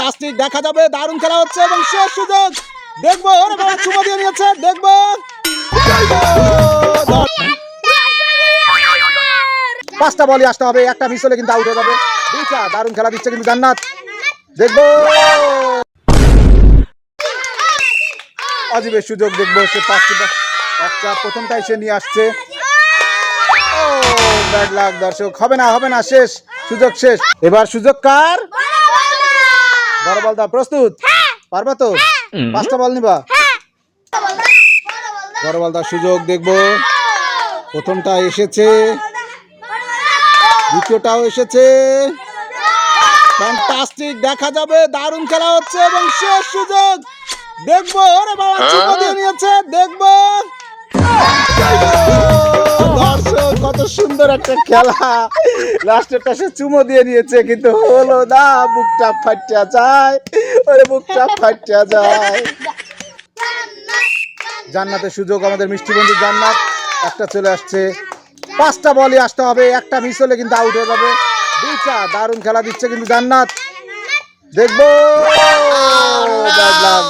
Fantastic দেখা যাবে, দারুণ খেলা হচ্ছে এবং শেষ সুযোগ। দেখব চুমো দিয়ে নিয়েছে, দেখব। পাঁচটা বলই আসতে হবে, একটা মিস হলে কিন্তু আউট হয়ে যাবে। দারুণ খেলা দিচ্ছে কিন্তু জান্নাত। দেখব। অজীবের সুযোগ, দেখব, সে পাঁচটি বল- একটা প্রথমটাই সে নিয়ে আসছে। ব্যাড লাক দর্শক, হবে না হবে না, শেষ। সুযোগ শেষ। এবার সুযোগ কার? বড় বলদা প্রস্তুত? পারবা তো? পাঁচটা বল নিবা? বড় বলদা সুযোগ দেখব। প্রথমটা এসেছে। দ্বিতীয়টাও এসেছে। ফ্যান্টাস্টিক দেখা যাবে। দারুণ খেলা হচ্ছে এবং শেষ সুযোগ। দেখব ওরে বাবা চুপো দিয়ে নিয়েছে। দেখব। সুন্দর একটা খেলা। লাস্টেরটা সে চুমো দিয়ে নিয়েছে কিন্তু হলো না বুকটা ফাটিয়া যায় ওরে বুকটা ফাটিয়া যায় জান্নাতের সুযোগ আমাদের মিষ্টি বন্ধু জান্নাত। একটা চলে আসছে। পাঁচটা বলই আসতে হবে একটা মিস হলে কিন্তু আউট হয়ে যাবে। দুইটা দারুণ খেলা দিচ্ছে কিন্তু জান্নাত। দেখব।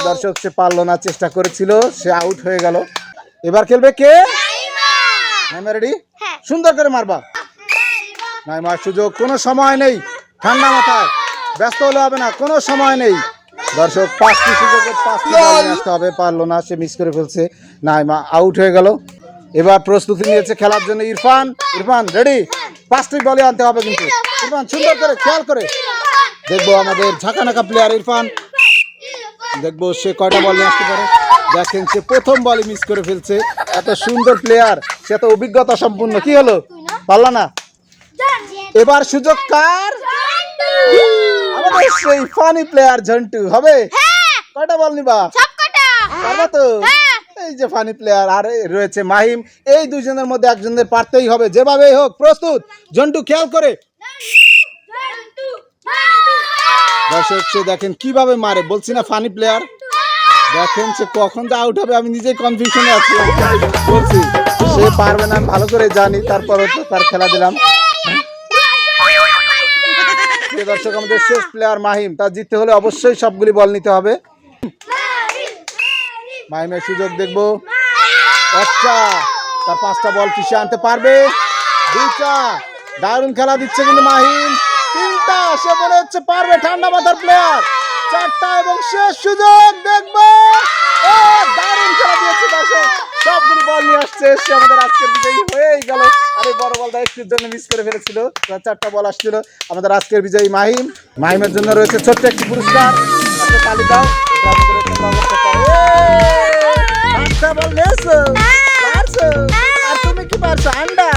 দর্শক সে পারল না চেষ্টা করেছিল সে আউট হয়ে গেল। এবার খেলবে কে? রেডি সুন্দর করে মারবা। নাই মার সুযোগ, কোনো সময় নেই ঠান্ডা মাথায়। ব্যস্ত হলে হবে না, কোনো সময় নেই। দর্শক, পাঁচটি সুযোগে, পাঁচটি বল আসতে হবে। পারল না, সে মিস করে ফেলছে। নাইমা আউট হয়ে গেল। এবার প্রস্তুতি নিয়েছে খেলার জন্য ইরফান। ইরফান রেডি পাঁচটি বলে আনতে হবে কিন্তু। ইরফান, সুন্দর করে খেয়াল করে। দেখব আমাদের ঝাঁকানাকা প্লেয়ার ইরফান। দেখব সে কয়টা বল নিয়ে আসতে পারে। দেখেন সে প্রথম বলই মিস করে ফেলছে। এত সুন্দর প্লেয়ার সে এত অভিজ্ঞতা সম্পূর্ণ। কি হলো? পারল না? এবার সুযোগ কার? সেই ফানি প্লেয়ার ঝন্টু, হবে? কয়টা বল নিবা? তো? এই যে ফানি প্লেয়ার আর রয়েছে মাহিম। এই দুজনের মধ্যে একজনের পারতেই হবে, যেভাবেই হোক, প্রস্তুত। ঝন্টু, খেয়াল করে। দর্শক, সে দেখেন কীভাবে মারে, বলছি না ফানি প্লেয়ার দেখেন সে কখন যে আউট হবে, আমি নিজেই কনফিউশনে আছি। বলছি, সে পারবে না ভালো করে জানি তারপরও তো তার খেলা দিলাম। দর্শক, আমাদের শেষ প্লেয়ার মাহিম, তার জিততে হলে অবশ্যই সবগুলি বল নিতে হবে। মাহিমের সুযোগ দেখব। একটা, তার পাঁচটা বল পিছিয়ে আনতে পারবে। দুইটা, দারুণ খেলা দিচ্ছে কিন্তু মাহিম। তিনটা, সে মনে হচ্ছে পারবে ঠান্ডা মাথার প্লেয়ার চারটা এবং শেষ সুযোগ দেখব। এসে আমাদের আজকের বিজয়ী হয়েই গেল। আরে বড় বলটা একটুর জন্য মিস করে ফেলেছিল। চারটা বল আসছিল। আমাদের আজকের বিজয়ী মাহিম। মাহিমের জন্য রয়েছে ছোট্ট একটি পুরস্কার। তালি দাও। বল হ্যাঁ, হ্যাঁ, হ্যাঁ, আর তুমি কি পারছ? আন্ডা?